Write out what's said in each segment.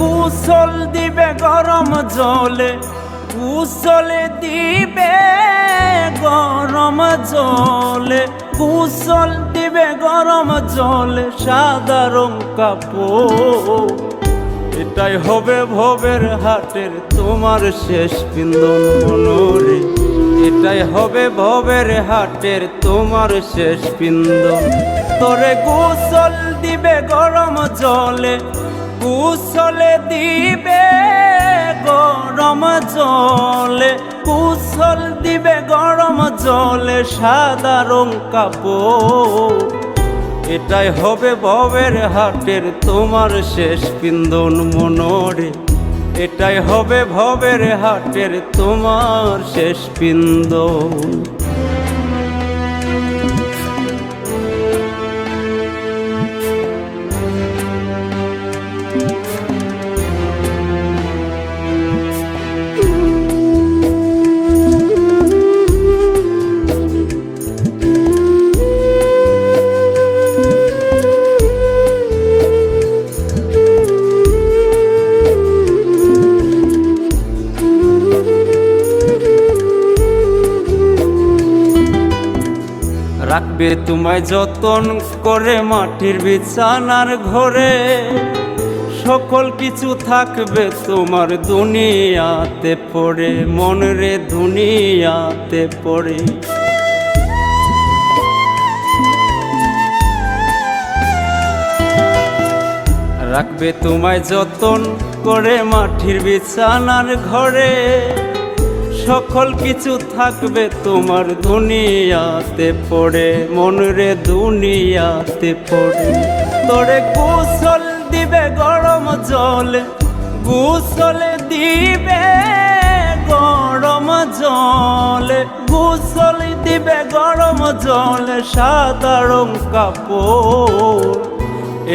কুশল দিবে গরম জলে, কুশলে দিবে গরম জলে, কুশল দিবে গরম জলে, সাদা রং কাপড়। এটাই হবে ভবের হাটের তোমার শেষ পিন্দন মনোরে। এটাই হবে ভবের হাটের তোমার শেষ পিন্দন তোরে গোসল দিবে গরম জলে কুশলে দিবে গরম জলে, কুশল দিবে গরম জলে সাদা রং কাপড়। এটাই হবে ভবের হাটের তোমার শেষ পিন্দন মনোরে। এটাই হবে ভবের হাটের তোমার শেষ পিন্দন রাখবে তোমায় যতন করে মাটির বিছানার ঘরে। সকল কিছু থাকবে তোমার দুনিয়াতে পড়ে মন রে দুনিয়াতে পড়ে। রাখবে তোমায় যতন করে মাটির বিছানার ঘরে। সকল কিছু থাকবে তোমার দুনিয়াতে পড়ে মন রে দুনিয়াতে পড়ে। তোরে গোসল দিবে গরম জলে, গোসলে দিবে গরম জল, গোসল দিবে গরম জলে সাদা রং কাপড়।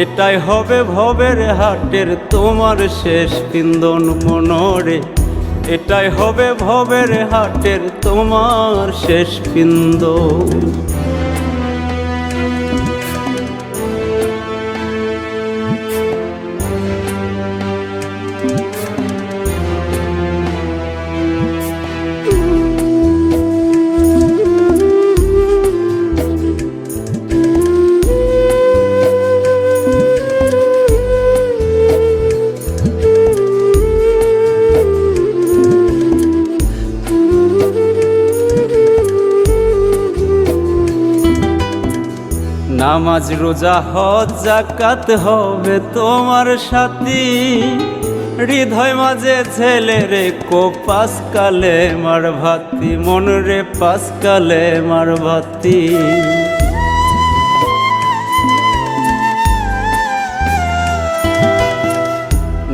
এটাই হবে ভবের হাটের তোমার শেষ পিন্দন মনোরে। এটাই হবে ভবের হাটের তোমার শেষ পিন্দন নামাজ, রোজা, হজ জাকাত হবে তোমার সাথী। হৃদয় মাঝে ছেলে রে কো পাসকালে মার ভাতি মন রে পাসকালে মার ভাতি।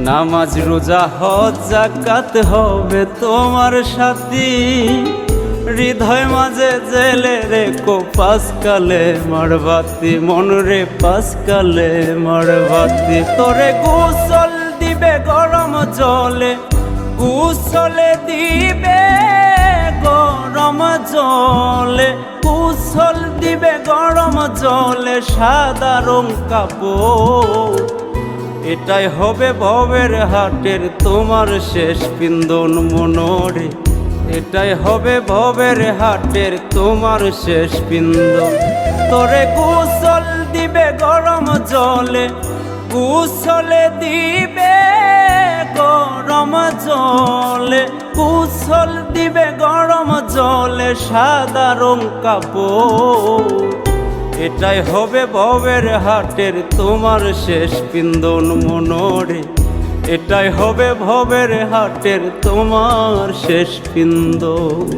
নামাজ, রোজা, হজ জাকাত হবে তোমার সাথী। হৃদয় মাঝে জেলে রে কো পাসকালে মারবাতি মন রে পাসকালে মারবাতি তোরে গোসল দিবে গরম জলে গোসলে দিবে গরম জলে, কুশল দিবে গরম জলে, সাদা রং কাপড়। এটাই হবে ভবের হাটের তোমার শেষ পিন্দন মনোরে। এটাই হবে ভবের হাটের তোমার শেষ পিন্দন তোরে গোসল দিবে গরম জলে, গোসলে দিবে গরম জলে। কুশল দিবে গরম জলে সাদা রং কাপড়। এটাই হবে ভবের হাটের তোমার শেষ পিন্দন মনোরে। এটাই হবে ভবের হাটের তোমার শেষ পিন্দন